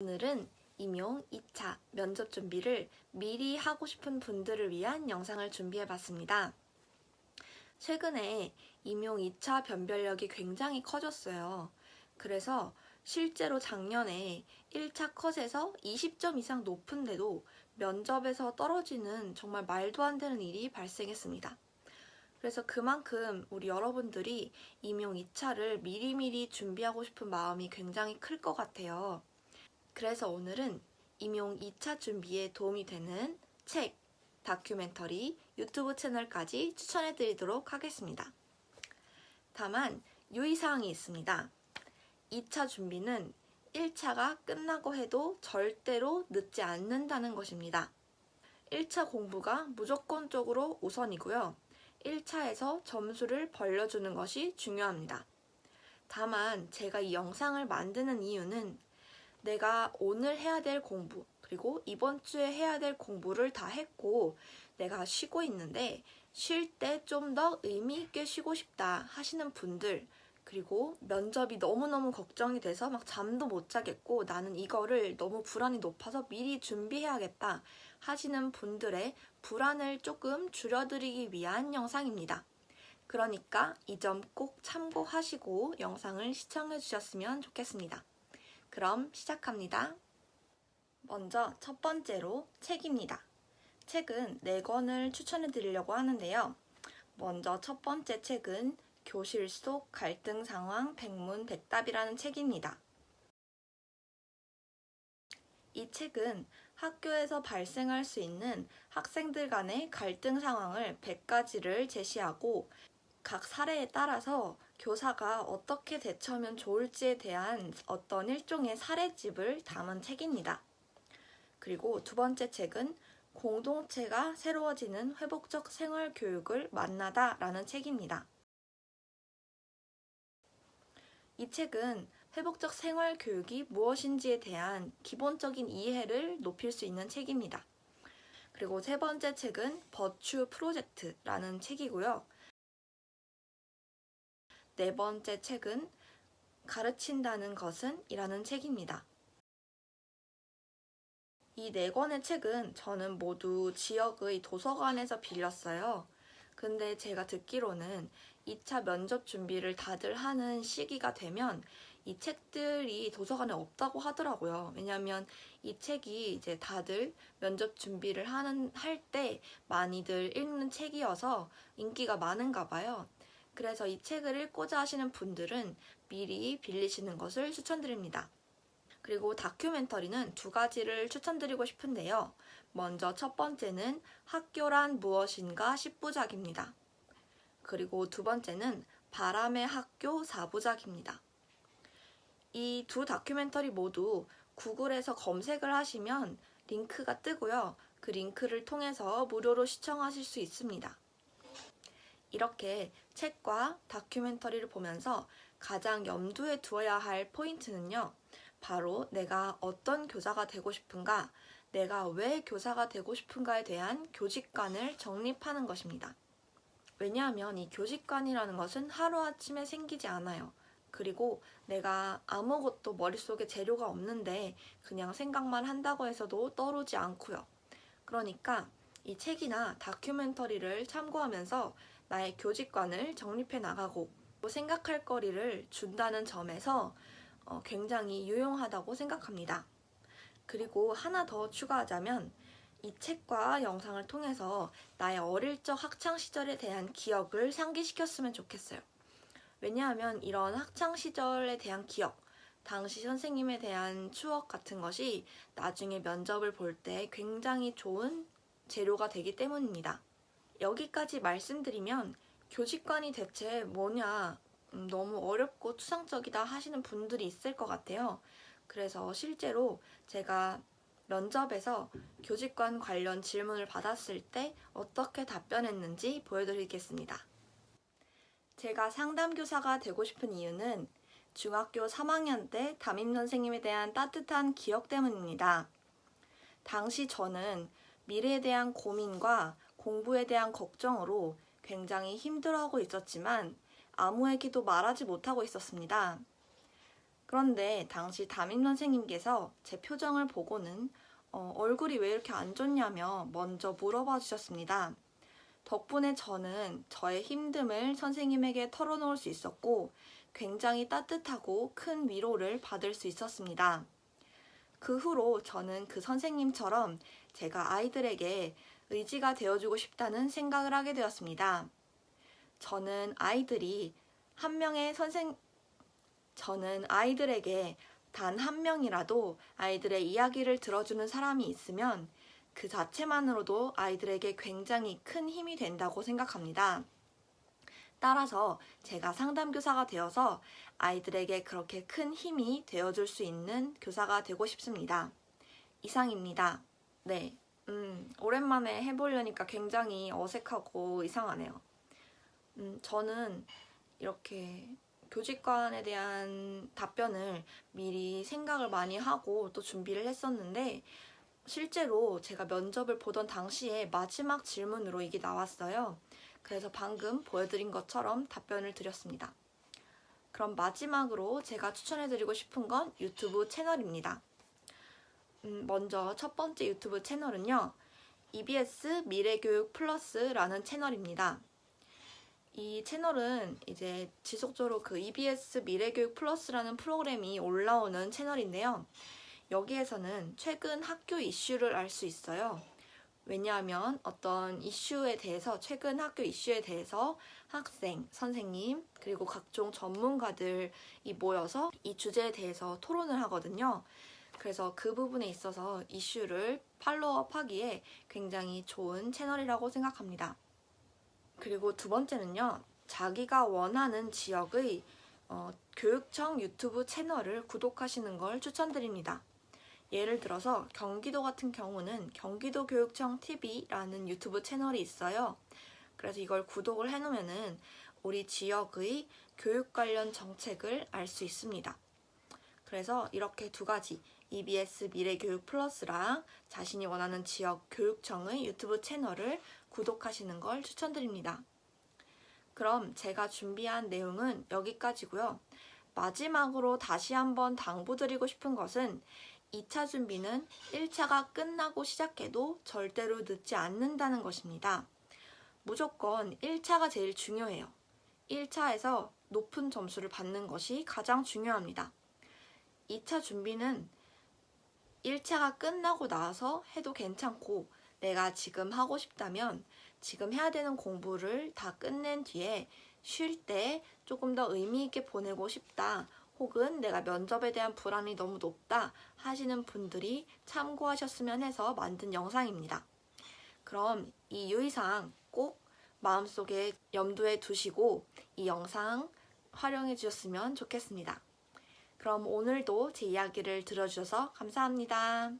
오늘은 임용 2차 면접 준비를 미리 하고 싶은 분들을 위한 영상을 준비해 봤습니다. 최근에 임용 2차 변별력이 굉장히 커졌어요. 그래서 실제로 작년에 1차 컷에서 20점 이상 높은데도 면접에서 떨어지는 정말 말도 안 되는 일이 발생했습니다. 그래서 그만큼 우리 여러분들이 임용 2차를 미리미리 준비하고 싶은 마음이 굉장히 클 것 같아요. 그래서 오늘은 임용 2차 준비에 도움이 되는 책, 다큐멘터리, 유튜브 채널까지 추천해 드리도록 하겠습니다. 다만 유의사항이 있습니다. 2차 준비는 1차가 끝나고 해도 절대로 늦지 않는다는 것입니다. 1차 공부가 무조건적으로 우선이고요. 1차에서 점수를 벌려주는 것이 중요합니다. 다만 제가 이 영상을 만드는 이유는 내가 오늘 해야 될 공부, 그리고 이번 주에 해야 될 공부를 다 했고, 내가 쉬고 있는데, 쉴 때 좀 더 의미있게 쉬고 싶다 하시는 분들, 그리고 면접이 너무너무 걱정이 돼서 막 잠도 못 자겠고, 나는 이거를 너무 불안이 높아서 미리 준비해야겠다 하시는 분들의 불안을 조금 줄여드리기 위한 영상입니다. 그러니까 이 점 꼭 참고하시고 영상을 시청해 주셨으면 좋겠습니다. 그럼 시작합니다. 먼저 첫 번째로 책입니다. 책은 4권을 추천해 드리려고 하는데요. 먼저 첫 번째 책은 교실 속 갈등 상황 백문 백답이라는 책입니다. 이 책은 학교에서 발생할 수 있는 학생들 간의 갈등 상황을 100가지를 제시하고 각 사례에 따라서 교사가 어떻게 대처하면 좋을지에 대한 어떤 일종의 사례집을 담은 책입니다. 그리고 두 번째 책은 공동체가 새로워지는 회복적 생활 교육을 만나다 라는 책입니다. 이 책은 회복적 생활 교육이 무엇인지에 대한 기본적인 이해를 높일 수 있는 책입니다. 그리고 세 번째 책은 버추 프로젝트라는 책이고요. 네 번째 책은 가르친다는 것은 이라는 책입니다. 이 네 권의 책은 저는 모두 지역의 도서관에서 빌렸어요. 근데 제가 듣기로는 2차 면접 준비를 다들 하는 시기가 되면 이 책들이 도서관에 없다고 하더라고요. 왜냐면 이 책이 이제 다들 면접 준비를 하는 할 때 많이들 읽는 책이어서 인기가 많은가 봐요. 그래서 이 책을 읽고자 하시는 분들은 미리 빌리시는 것을 추천드립니다. 그리고 다큐멘터리는 두 가지를 추천드리고 싶은데요. 먼저 첫 번째는 학교란 무엇인가 10부작입니다. 그리고 두 번째는 바람의 학교 4부작입니다. 이 두 다큐멘터리 모두 구글에서 검색을 하시면 링크가 뜨고요. 그 링크를 통해서 무료로 시청하실 수 있습니다. 이렇게 책과 다큐멘터리를 보면서 가장 염두에 두어야 할 포인트는요. 바로 내가 어떤 교사가 되고 싶은가, 내가 왜 교사가 되고 싶은가에 대한 교직관을 정립하는 것입니다. 왜냐하면 이 교직관이라는 것은 하루아침에 생기지 않아요. 그리고 내가 아무것도 머릿속에 재료가 없는데 그냥 생각만 한다고 해서도 떠오르지 않고요. 그러니까 이 책이나 다큐멘터리를 참고하면서 나의 교직관을 정립해 나가고 생각할 거리를 준다는 점에서 어, 굉장히 유용하다고 생각합니다. 그리고 하나 더 추가하자면 이 책과 영상을 통해서 나의 어릴 적 학창 시절에 대한 기억을 상기시켰으면 좋겠어요. 왜냐하면 이런 학창 시절에 대한 기억, 당시 선생님에 대한 추억 같은 것이 나중에 면접을 볼 때 굉장히 좋은 재료가 되기 때문입니다. 여기까지 말씀드리면 교직관이 대체 뭐냐, 음, 너무 어렵고 추상적이다 하시는 분들이 있을 것 같아요. 그래서 실제로 제가 면접에서 교직관 관련 질문을 받았을 때 어떻게 답변했는지 보여드리겠습니다. 제가 상담교사가 되고 싶은 이유는 중학교 3학년 때 담임 선생님에 대한 따뜻한 기억 때문입니다. 당시 저는 미래에 대한 고민과 공부에 대한 걱정으로 굉장히 힘들어하고 있었지만 아무에게도 말하지 못하고 있었습니다. 그런데 당시 담임 선생님께서 제 표정을 보고는 어, 얼굴이 왜 이렇게 안 좋냐며 먼저 물어봐 주셨습니다. 덕분에 저는 저의 힘듦을 선생님에게 털어놓을 수 있었고 굉장히 따뜻하고 큰 위로를 받을 수 있었습니다. 그 후로 저는 그 선생님처럼 제가 아이들에게 의지가 되어주고 싶다는 생각을 하게 되었습니다. 저는 아이들이 한 명의 선생, 저는 아이들에게 단 한 명이라도 아이들의 이야기를 들어주는 사람이 있으면 그 자체만으로도 아이들에게 굉장히 큰 힘이 된다고 생각합니다. 따라서 제가 상담교사가 되어서 아이들에게 그렇게 큰 힘이 되어줄 수 있는 교사가 되고 싶습니다. 이상입니다. 네. 음, 오랜만에 해보려니까 굉장히 어색하고 이상하네요. 음, 저는 이렇게 교직관에 대한 답변을 미리 생각을 많이 하고 또 준비를 했었는데 실제로 제가 면접을 보던 당시에 마지막 질문으로 이게 나왔어요. 그래서 방금 보여드린 것처럼 답변을 드렸습니다. 그럼 마지막으로 제가 추천해드리고 싶은 건 유튜브 채널입니다. 음, 먼저 첫 번째 유튜브 채널은요. EBS 미래교육 플러스라는 채널입니다. 이 채널은 이제 지속적으로 그 EBS 미래교육 플러스라는 프로그램이 올라오는 채널인데요. 여기에서는 최근 학교 이슈를 알 수 있어요. 왜냐하면 어떤 이슈에 대해서, 최근 학교 이슈에 대해서 학생, 선생님, 그리고 각종 전문가들이 모여서 이 주제에 대해서 토론을 하거든요. 그래서 그 부분에 있어서 이슈를 팔로우업 하기에 굉장히 좋은 채널이라고 생각합니다. 그리고 두 번째는요, 자기가 원하는 지역의 어, 교육청 유튜브 채널을 구독하시는 걸 추천드립니다. 예를 들어서 경기도 같은 경우는 경기도 교육청 TV라는 유튜브 채널이 있어요. 그래서 이걸 구독을 해놓으면은 우리 지역의 교육 관련 정책을 알 수 있습니다. 그래서 이렇게 두 가지 EBS 미래교육 플러스랑 자신이 원하는 지역 교육청의 유튜브 채널을 구독하시는 걸 추천드립니다. 그럼 제가 준비한 내용은 여기까지고요. 마지막으로 다시 한번 당부드리고 싶은 것은 2차 준비는 1차가 끝나고 시작해도 절대로 늦지 않는다는 것입니다. 무조건 1차가 제일 중요해요. 1차에서 높은 점수를 받는 것이 가장 중요합니다. 2차 준비는 1차가 끝나고 나서 해도 괜찮고 내가 지금 하고 싶다면 지금 해야 되는 공부를 다 끝낸 뒤에 쉴 때 조금 더 의미 있게 보내고 싶다. 혹은 내가 면접에 대한 불안이 너무 높다 하시는 분들이 참고하셨으면 해서 만든 영상입니다. 그럼 이 유의사항 꼭 마음속에 염두에 두시고 이 영상 활용해 주셨으면 좋겠습니다. 그럼 오늘도 제 이야기를 들어주셔서 감사합니다.